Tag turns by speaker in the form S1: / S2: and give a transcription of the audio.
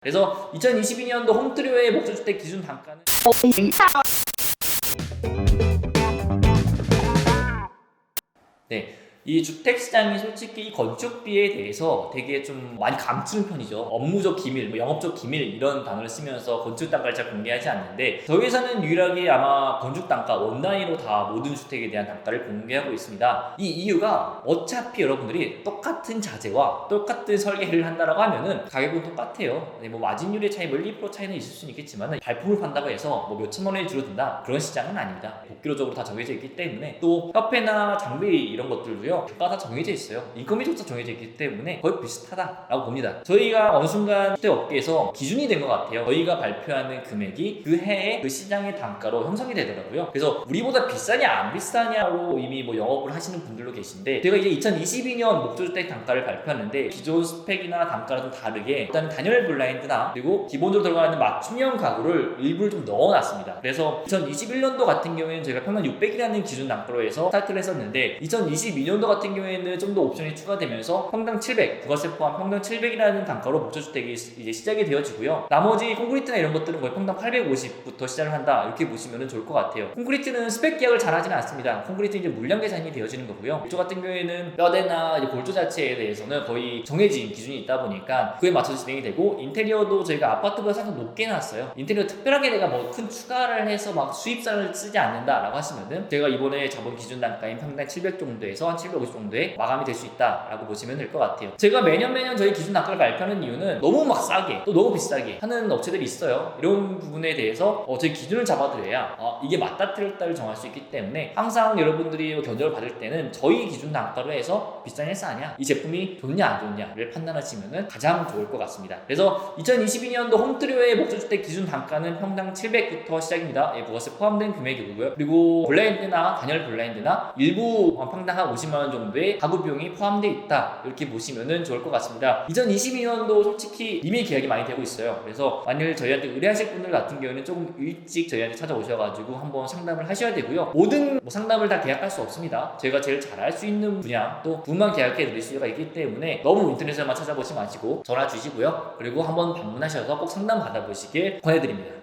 S1: 그래서 2022년도 홈트리오의 목조주택 기준 단가는 이 주택 시장이 솔직히 이 건축비에 대해서 되게 좀 많이 감추는 편이죠. 업무적 기밀, 뭐 영업적 기밀 이런 단어를 쓰면서 건축 단가를 잘 공개하지 않는데 저희 회사는 유일하게 아마 건축 단가 원단위로 다 모든 주택에 대한 단가를 공개하고 있습니다. 이 이유가 어차피 여러분들이 똑같은 자재와 똑같은 설계를 한다라고 하면은 가격은 똑같아요. 네, 뭐 마진율의 차이, 뭐 1, 2% 차이는 있을 수는 있겠지만 발품을 판다고 해서 뭐 몇천만 원이 줄어든다 그런 시장은 아닙니다. 복기로적으로 다 정해져 있기 때문에 또 협회나 장비 이런 것들도요 단가가 다 정해져 있어요. 인건비조차 정해져 있기 때문에 거의 비슷하다라고 봅니다. 저희가 어느 순간 주택 업계에서 기준이 된 것 같아요. 저희가 발표하는 금액이 그 해에 그 시장의 단가로 형성이 되더라고요. 그래서 우리보다 비싸냐 안 비싸냐로 이미 뭐 영업을 하시는 분들도 계신데 제가 이제 2022년 목조주택 단가를 발표하는데 기존 스펙이나 단가랑 좀 다르게 일단은 단열 블라인드나 그리고 기본적으로 들어가는 맞춤형 가구를 일부를 좀 넣어놨습니다. 그래서 2021년도 같은 경우에는 제가 평균 600이라는 기준 단가로 해서 스타트를 했었는데 2022년 도 같은 경우에는 좀 더 옵션이 추가되면서 평당 700, 부가세 포함 평당 700이라는 단가로 목조주택이 이제 시작이 되어지고요. 나머지 콘크리트나 이런 것들은 거의 평당 850부터 시작을 한다 이렇게 보시면 좋을 것 같아요. 콘크리트는 스펙 계약을 잘 하지는 않습니다. 콘크리트 이제 물량 계산이 되어지는 거고요. 목조 같은 경우에는 뼈대나 이제 골조 자체에 대해서는 거의 정해진 기준이 있다 보니까 그에 맞춰서 진행이 되고 인테리어도 저희가 아파트보다 상당 높게 놨어요. 인테리어 특별하게 내가 뭐 큰 추가를 해서 막 수입사를 쓰지 않는다라고 하시면은 제가 이번에 잡은 기준 단가인 평당 700 정도에서 한750 정도에 마감이 될 수 있다라고 보시면 될 것 같아요. 제가 매년 매년 저희 기준 단가를 발표하는 이유는 너무 막 싸게 또 너무 비싸게 하는 업체들이 있어요. 이런 부분에 대해서 어, 저희 기준을 잡아드려야 어, 이게 맞다 틀렸다를 정할 수 있기 때문에 항상 여러분들이 견적을 받을 때는 저희 기준 단가로 해서 비싸냐 싸냐 이 제품이 좋냐 안 좋냐를 판단하시면 가장 좋을 것 같습니다. 그래서 2022년도 홈트리오의 목조주택 기준 단가는 평당 700부터 시작입니다. 예, 부가세 포함된 금액이고요. 그리고 블라인드나 단열 블라인드나 일부 평당 한 50만 원 정도의 가구 비용이 포함되어 있다 이렇게 보시면 좋을 것 같습니다. 2022년도 솔직히 이미 계약이 많이 되고 있어요. 그래서 만일 저희한테 의뢰하실 분들 같은 경우는 조금 일찍 저희한테 찾아오셔가지고 한번 상담을 하셔야 되고요. 모든 뭐 상담을 다 계약할 수 없습니다. 제가 제일 잘할 수 있는 분야 또 분만 계약해 드릴 수가 있기 때문에 너무 인터넷에만 찾아보지 마시고 전화 주시고요. 그리고 한번 방문하셔서 꼭 상담 받아보시길 권해드립니다.